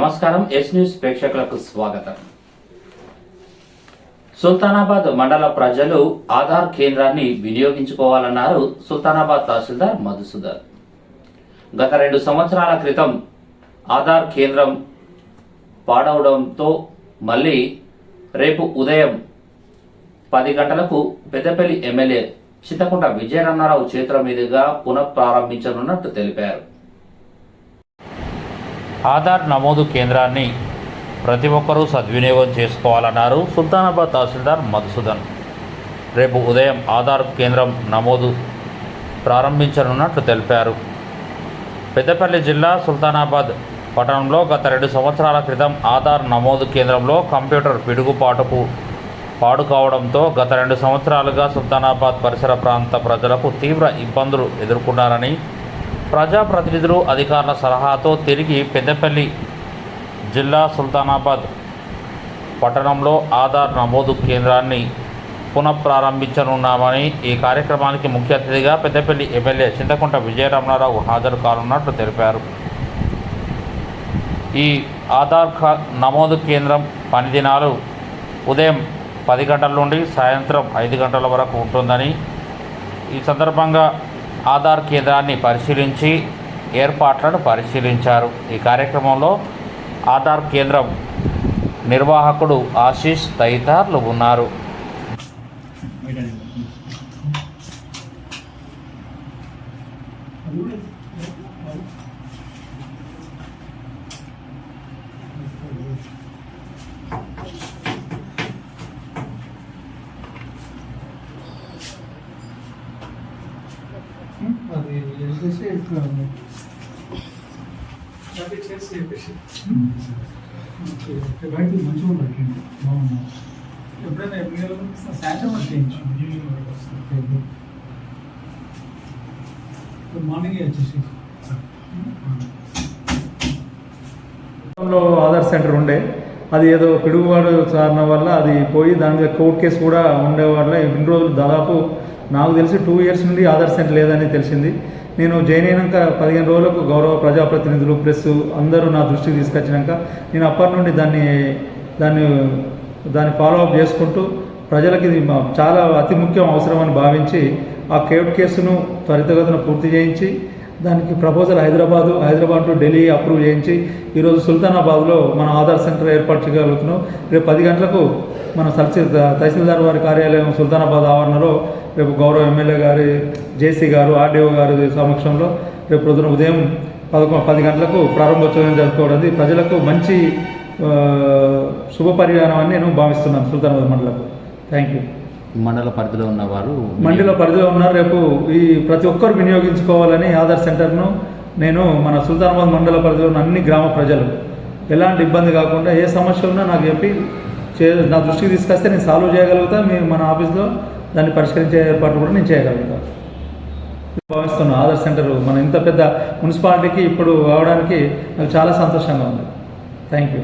నమస్కారం yes news ప్రేక్షకులకు స్వాగతం. సుల్తానాబాద్ మండల ప్రజలు ఆధార్ కేంద్రాన్ని వినియోగించుకోవాలన్నారు సుల్తానాబాద్ తహసీల్దార్ మధుసూదర్ గత రెండు సంవత్సరాల క్రితం ఆధార్ కేంద్రం పాడవడంతో మళ్ళీ రేపు ఉదయం పది గంటలకు పెద్దపల్లి ఎమ్మెల్యే చింతకుంట విజయనన్నారావు చేతుల మీదుగా పునఃప్రారంభించనున్నట్టు తెలిపారు. ఆధార్ నమోదు కేంద్రాన్ని ప్రతి ఒక్కరూ సద్వినియోగం చేసుకోవాలన్నారు సుల్తానాబాద్ తహసీల్దార్ మధుసూదన్. రేపు ఉదయం ఆధార్ కేంద్రం నమోదు ప్రారంభించనున్నట్లు తెలిపారు. పెద్దపల్లి జిల్లా సుల్తానాబాద్ పట్టణంలో గత రెండు సంవత్సరాల క్రితం ఆధార్ నమోదు కేంద్రంలో కంప్యూటర్ పిడుగుపాటుకు పాడు కావడంతో గత రెండు సంవత్సరాలుగా సుల్తానాబాద్ పరిసర ప్రాంత ప్రజలకు తీవ్ర ఇబ్బందులు ఎదుర్కొన్నారని ప్రజాప్రతినిధులు అధికారుల సలహాతో తిరిగి పెద్దపల్లి జిల్లా సుల్తానాబాద్ పట్టణంలో ఆధార్ నమోదు కేంద్రాన్ని పునఃప్రారంభించనున్నామని ఈ కార్యక్రమానికి ముఖ్య అతిథిగా పెద్దపల్లి ఎమ్మెల్యే చింతకుంట విజయరమణారావు హాజరు కానున్నట్లు తెలిపారు. ఈ ఆధార్ కా నమోదు కేంద్రం పని దినాలు ఉదయం పది గంటల నుండి సాయంత్రం ఐదు గంటల వరకు ఉంటుందని ఈ సందర్భంగా ఆధార్ కేంద్రాన్ని పరిశీలించి ఏర్పాట్లను పరిశీలించారు. ఈ కార్యక్రమంలో ఆధార్ కేంద్రం నిర్వాహకుడు ఆశీష్ తదితరులు ఉన్నారు. అది. అది చేసి చెప్పేసి. బయట మంచిగా బాగున్నా ఎప్పుడైనా ఎప్పుడు మార్నింగ్ వచ్చేసి ఆధార్ సెంటర్ ఉండే. అది ఏదో పిడుగుబాటు సారణ వల్ల అది పోయి దాని మీద కోర్టు కేసు కూడా ఉండే వల్ల ఇన్ని రోజులు దాదాపు నాకు తెలిసి టూ ఇయర్స్ నుండి ఆధార్ సెంటర్ లేదని తెలిసింది. నేను జాయిన్ అయినాక పదిహేను రోజులకు గౌరవ ప్రజాప్రతినిధులు ప్రెస్ అందరూ నా దృష్టికి తీసుకొచ్చినాక నేను అప్పటి నుండి దాన్ని దాన్ని దాన్ని ఫాలో అప్ చేసుకుంటూ ప్రజలకు ఇది చాలా అతి ముఖ్యం అవసరం అని భావించి ఆ కేవ్ కేసును త్వరితగతిన పూర్తి చేయించి దానికి proposal Hyderabad Hyderabad to Delhi approve చేయించి ఈరోజు సుల్తానాబాద్లో మన ఆధార్ సెంటర్ ఏర్పాటు చేయగలుగుతున్నాం. రేపు పది గంటలకు మన సల్సి తహసీల్దార్ వారి కార్యాలయం సుల్తానాబాద్ ఆవరణలో రేపు గౌరవ ఎమ్మెల్యే గారి జేసీ గారు ఆర్డీఓ గారి సమక్షంలో రేపు ప్రొద్దున ఉదయం పదకొ పది గంటలకు ప్రారంభోత్సవం జరుపుకోవడం ప్రజలకు మంచి శుభ పరిణామం అని నేను భావిస్తున్నాను సుల్తానాబాద్ మండలకు. థ్యాంక్ యూ మండల పరిధిలో ఉన్నవారు మండల పరిధిలో ఉన్నారు. రేపు ఈ ప్రతి ఒక్కరు వినియోగించుకోవాలని ఆధార్ సెంటర్ను నేను మన సుల్తానాబాద్ మండల పరిధిలో ఉన్న అన్ని గ్రామ ప్రజలు ఎలాంటి ఇబ్బంది కాకుండా ఏ సమస్య ఉన్నా నాకు చెప్పి చే నా దృష్టికి తీసుకొస్తే నేను సాల్వ్ చేయగలుగుతా. మీ మన ఆఫీస్లో దాన్ని పరిష్కరించే ఏర్పాట్లు కూడా నేను చేయగలుగుతా. భావిస్తున్నాను ఆధార్ సెంటర్ మన ఇంత పెద్ద మున్సిపాలిటీకి ఇప్పుడు అవడానికి నాకు చాలా సంతోషంగా ఉంది. Thank you.